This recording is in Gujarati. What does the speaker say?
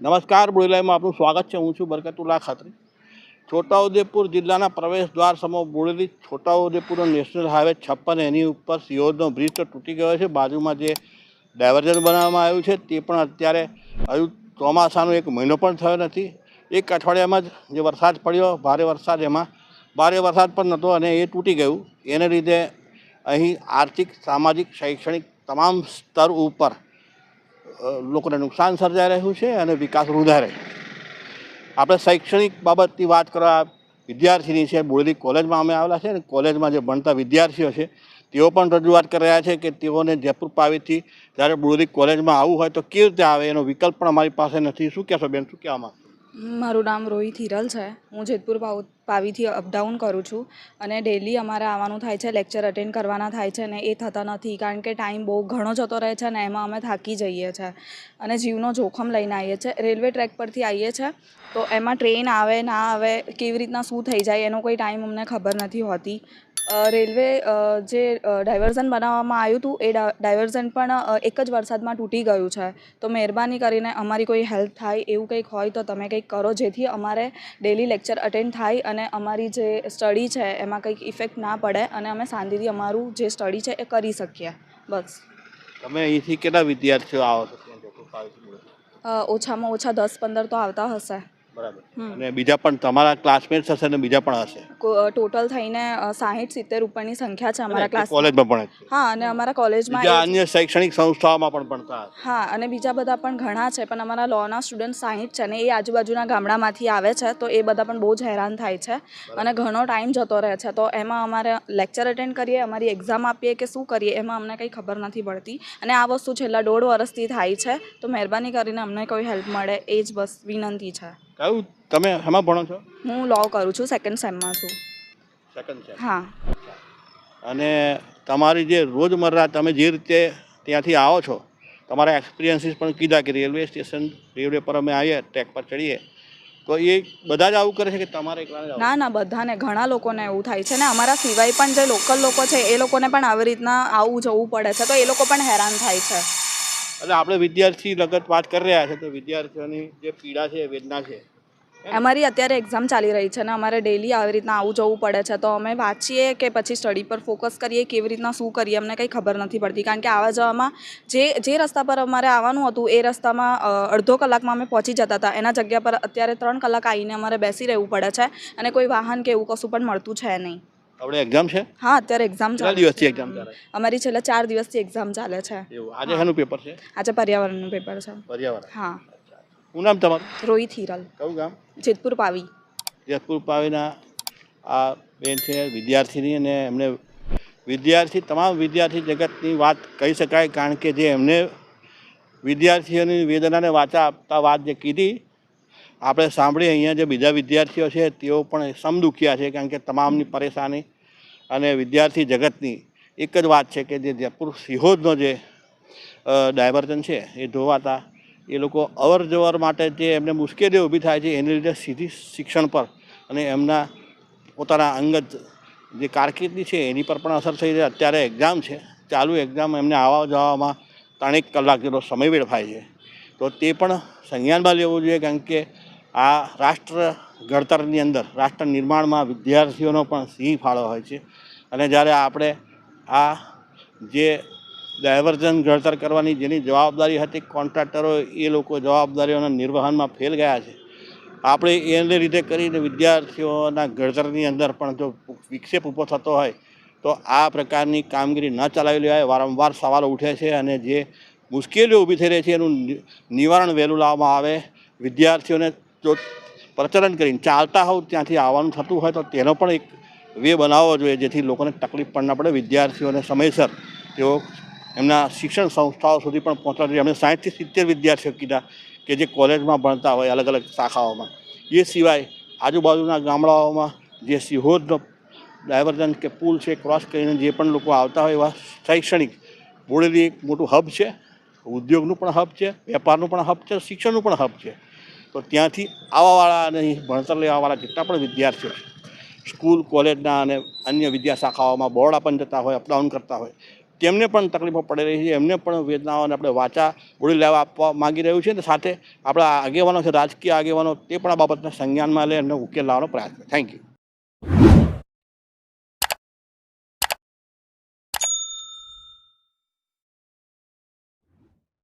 નમસ્કાર બોડેલીમાં આપનું સ્વાગત છે. હું છું બરકતુલ્લા ખાતરી. છોટાઉદેપુર જિલ્લાના પ્રવેશ દ્વાર સમો બોડેલી છોટાઉદેપુર નેશનલ હાઈવે છપ્પન એની ઉપર સિયોરનો બ્રિજ તો તૂટી ગયો છે. બાજુમાં જે ડાયવર્ઝન બનાવવામાં આવ્યું છે તે પણ અત્યારે હજુ ચોમાસાનો એક મહિનો પણ થયો નથી. એક અઠવાડિયામાં જ જે વરસાદ પડ્યો, ભારે વરસાદ એમાં. ભારે વરસાદ પણ નહોતો અને એ તૂટી ગયું. એને લીધે અહીં આર્થિક, સામાજિક, શૈક્ષણિક તમામ સ્તર ઉપર લોકોને નુકસાન સર્જાઈ રહ્યું છે અને વિકાસ રૂંધાઈ રહ્યો આપણે શૈક્ષણિક બાબતની વાત કરવા વિદ્યાર્થીની છે બોરડી કોલેજમાં અમે આવેલા છે અને કોલેજમાં જે ભણતા વિદ્યાર્થીઓ છે, તેઓ પણ રજૂઆત કરી રહ્યા છે કે તેઓને જયપુર પાવીથી જ્યારે બોરડી કોલેજમાં આવવું હોય તો કેવી રીતે આવે એનો વિકલ્પ પણ અમારી પાસે નથી. શું કહેશો બેન, શું કહેવામાં મારું નામ રોહિત હિરલ છે. હું જેતપુર પાવ- પાવીથી અપડાઉન કરું છું અને ડેલી અમારે આવવાનું થાય છે, લેક્ચર અટેન્ડ કરવાના થાય છે ને એ થતા નથી. કારણ કે ટાઈમ બહુ ઘણો જતો રહે છે ને એમાં અમે થાકી જઈએ છીએ અને જીવનો જોખમ લઈને આવીએ છીએ રેલવે ટ્રેક પરથી આવીએ છીએ તો એમાં ટ્રેન આવે, ના આવે, કેવી રીતના શું થઈ જાય એનો કોઈ ટાઈમ અમને ખબર નથી હોતી. રેલવે જે ડાયવર્ઝન બનાવવામાં આવ્યું હતું એ ડા- ડાયવર્ઝન પણ એક જ વરસાદમાં તૂટી ગયું છે. તો મહેરબાની કરીને અમારી કોઈ હેલ્પ થાય એવું કંઈક હોય તો તમે કંઈક કરો જેથી અમારે ડેલી લેક્ચર અટેન્ડ થાય અને અમારી જે સ્ટડી છે એમાં કંઈક ઇફેક્ટ ના પડે અને અમે શાંતિથી અમારું જે સ્ટડી છે એ કરી શકીએ. બસ. તમે અહીંથી કેટલા વિદ્યાર્થીઓ આવો છો? ઓછામાં ઓછા દસ પંદર તો આવતા હશે. બરાબર. અને બીજા પણ તમારા ક્લાસમેટ્સ હશે અને બીજા પણ હશે? ટોટલ થઈને સાહીઠ સિત્તેર ઉપરની સંખ્યા છે અમારા ક્લાસ કોલેજમાં પણ હા અને અમારા કોલેજમાં અન્ય શૈક્ષણિક સંસ્થાઓમાં પણ ભણતા હા અને બીજા બધા પણ ઘણા છે પણ અમારા લોના સ્ટુડન્ટ સાહીઠ છે ને એ આજુબાજુના ગામડામાંથી આવે છે તો એ બધા પણ બહુ જ હેરાન થાય છે. અને ઘણો ટાઈમ જતો રહે છે તો એમાં અમારે લેક્ચર અટેન્ડ કરીએ અમારી એક્ઝામ આપીએ કે શું કરીએ એમાં અમને કંઈ ખબર નથી પડતી. અને આ વસ્તુ છેલ્લા દોઢ વર્ષથી થાય છે તો મહેરબાની કરીને અમને કોઈ હેલ્પ મળે એ જ બસ વિનંતી છે. કયું તમે શેમાં ભણો છો? હું લો કરું છું સેકન્ડ સેમમાં છું. સેકન્ડ સેમ હા. અને તમારી જે રોજમર્રા તમે જે રીતે ત્યાંથી આવો છો તમારા એક્સપિરિયન્સીસ પણ કીધા કે રેલવે સ્ટેશન રેલવે પર અમે આવીએ ટ્રેક પર ચડીએ. તો એ બધા જ આવું કરે છે કે તમારે? ના ના બધાને ઘણા લોકોને એવું થાય છે ને. અમારા સિવાય પણ જે લોકલ લોકો છે એ લોકોને પણ આવી રીતના આવું જવું પડે છે તો એ લોકો પણ હેરાન થાય છે. એટલે આપણે વિદ્યાર્થી લગત વાત કરી રહ્યા છે તો વિદ્યાર્થીઓની જે પીડા છે વેદના છે. અમારી અત્યારે એક્ઝામ ચાલી રહી છે ને અમારે ડેલી આવી રીતના આવું જવું પડે છે. તો અમે વાંચીએ કે પછી સ્ટડી પર ફોકસ કરીએ કેવી રીતના શું કરીએ અમને કંઈ ખબર નથી પડતી. કારણ કે આવવા જવામાં જે જે રસ્તા પર અમારે આવવાનું હતું એ રસ્તામાં અડધો કલાકમાં અમે પહોંચી જતા હતા. એના જગ્યા પર અત્યારે ત્રણ કલાક આવીને અમારે બેસી રહેવું પડે છે અને કોઈ વાહન કે એવું કશું પણ મળતું છે નહીં. આપણે એક્ઝામ છે? હા અત્યારે એક્ઝામ ચાલે દિવસથી એક્ઝામ ચાલે? અમારી છેલ્લા ચાર દિવસથી એક્ઝામ ચાલે છે. આજે શેનું પેપર છે? આજે પર્યાવરણનું પેપર છે. પર્યાવરણ. હા. શું નામ તમારું? રોહિત હિરલ. કયું ગામ? જેતપુર પાવી. જેતપુર પાવીના આ બેન છે વિદ્યાર્થીની અને એમને વિદ્યાર્થી તમામ વિદ્યાર્થી જગતની વાત કહી શકાય કારણ કે જે એમને વિદ્યાર્થીઓની વેદનાને વાચા આપતા વાત જે કીધી આપણે સાંભળી અહીંયા જે બીજા વિદ્યાર્થીઓ છે તેઓ પણ સમદુખ્યા છે કારણ કે તમામની પરેશાની અને વિદ્યાર્થી જગતની એક જ વાત છે કે જે જયપુર સિહોદનો જે ડાયવર્જન ડાયવર્ઝન છે એ ધોવાતા એ લોકો અવર જવર માટે જે એમને મુશ્કેલીઓ ઊભી થાય છે, એને લીધે સીધી શિક્ષણ પર અને એમના પોતાના અંગત જે કારકિર્દી છે, એની પર પણ અસર થઈ છે. અત્યારે એક્ઝામ છે, ચાલુ એક્ઝામ એમને આવવા જવામાં ત્રણેક કલાક જેટલો સમય વેડફાય છે. તો તે પણ સંજ્ઞાનમાં લેવું જોઈએ, કારણ કે આ રાષ્ટ્ર ઘડતરની અંદર, રાષ્ટ્ર નિર્માણમાં વિદ્યાર્થીઓનો પણ સિંહ ફાળો હોય છે. અને જ્યારે આપણે આ જે ડાયવર્ઝન ઘડતર કરવાની જેની જવાબદારી હતી, કોન્ટ્રાક્ટરો એ લોકો જવાબદારીઓના નિર્વહનમાં ફેલ ગયા છે. આપણે એને લીધે કરીને વિદ્યાર્થીઓના ઘડતરની અંદર પણ જો વિક્ષેપ ઊભો થતો હોય, તો આ પ્રકારની કામગીરી ન ચલાવી લેવાય વારંવાર સવાલો ઉઠે છે અને જે મુશ્કેલીઓ ઊભી થઈ રહી છે, એનું નિવારણ વહેલું લાવવામાં આવે. વિદ્યાર્થીઓને જો પ્રચલન કરીને ચાલતા હોવ, ત્યાંથી આવવાનું થતું હોય, તો તેનો પણ એક વે બનાવવો જોઈએ, જેથી લોકોને તકલીફ પણ ના પડે. વિદ્યાર્થીઓને સમયસર તેઓ એમના શિક્ષણ સંસ્થાઓ સુધી પણ પહોંચવા જોઈએ. અમે સાઠથી સિત્તેર વિદ્યાર્થીઓ કીધા કે જે કોલેજમાં ભણતા હોય, અલગ અલગ શાખાઓમાં. એ સિવાય આજુબાજુના ગામડાઓમાં જે સિહોદનો ડાયવર્ઝન કે પુલ છે, ક્રોસ કરીને જે પણ લોકો આવતા હોય એવા શૈક્ષણિક, બોડેલી એક મોટું હબ છે, ઉદ્યોગનું પણ હબ છે, વેપારનું પણ હબ છે, શિક્ષણનું પણ હબ છે. તો ત્યાંથી આવવાવાળા અને ભણતર લેવાવાળા જેટલા પણ વિદ્યાર્થીઓ સ્કૂલ, કોલેજના અને અન્ય વિદ્યા શાખાઓમાં બોર્ડ પણ જતા હોય અપડાઉન કરતા હોય તેમને પણ તકલીફો પડી રહી છે, એમને પણ વેદનાઓને આપણે વાચા ઓળી લેવા આપવા માગી રહ્યું છે અને સાથે આપણા આગેવાનો છે, રાજકીય આગેવાનો, તે પણ આ બાબતને સંજ્ઞાનમાં લે એમને ઉકેલ લાવવાનો પ્રયાસ થેન્ક યુ